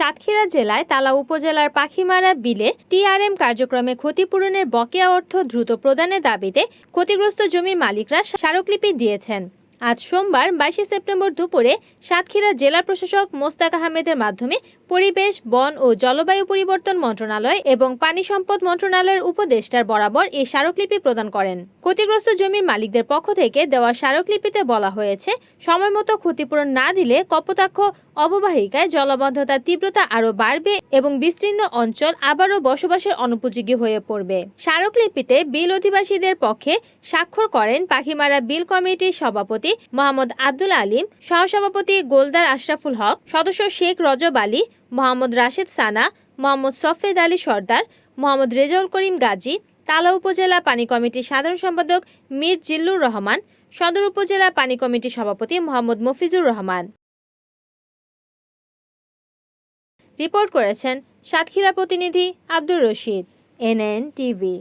সাতক্ষীরা জেলায় তালা উপজেলার পাখিমারা বিলে টিআরএম কার্যক্রমে ক্ষতিপূরণের বকেয়া অর্থ দ্রুত প্রদানের দাবিতে ক্ষতিগ্রস্ত জমির মালিকরা স্মারকলিপি দিয়েছেন। আজ সোমবার বাইশে সেপ্টেম্বর দুপুরে সাতক্ষীরা জেলা প্রশাসক মোস্তাক আহমেদের মাধ্যমে পরিবেশ, বন ও জলবায়ু পরিবর্তন মন্ত্রণালয় এবং পানি সম্পদ মন্ত্রণালয়ের উপদেষ্টার বরাবর এই স্মারকলিপি প্রদান করেন। ক্ষতিগ্রস্ত জমির মালিকদের পক্ষ থেকে দেওয়া স্মারকলিপিতে বলা হয়েছে সময়মতো ক্ষতিপূরণ না দিলে কপোতাক্ষ অববাহিকায় জলবদ্ধতার তীব্রতা আরও বাড়বে এবং বিস্তীর্ণ অঞ্চল আবারও বসবাসের অনুপযোগী হয়ে পড়বে। স্মারকলিপিতে বিল অধিবাসীদের পক্ষে স্বাক্ষর করেন পাখিমারা বিল কমিটির সভাপতি মোহাম্মদ আব্দুল আলিম, সহসভাপতি গোলদার আশরাফুল হক, সদস্য শেখ রজব আলী, মোহাম্মদ রাশেদ সানা, মোহাম্মদ সফেদ আলী সর্দার, মোহাম্মদ রেজাউল করিম গাজী, তালা উপজেলা পানি কমিটির সাধারণ সম্পাদক মীর জিল্লুর রহমান, সদর উপজেলা পানি কমিটির সভাপতি মোহাম্মদ মফিজুর রহমান। রিপোর্ট করেছেন সাতক্ষীরা প্রতিনিধি আব্দুর রশিদ, এনএন টিভি।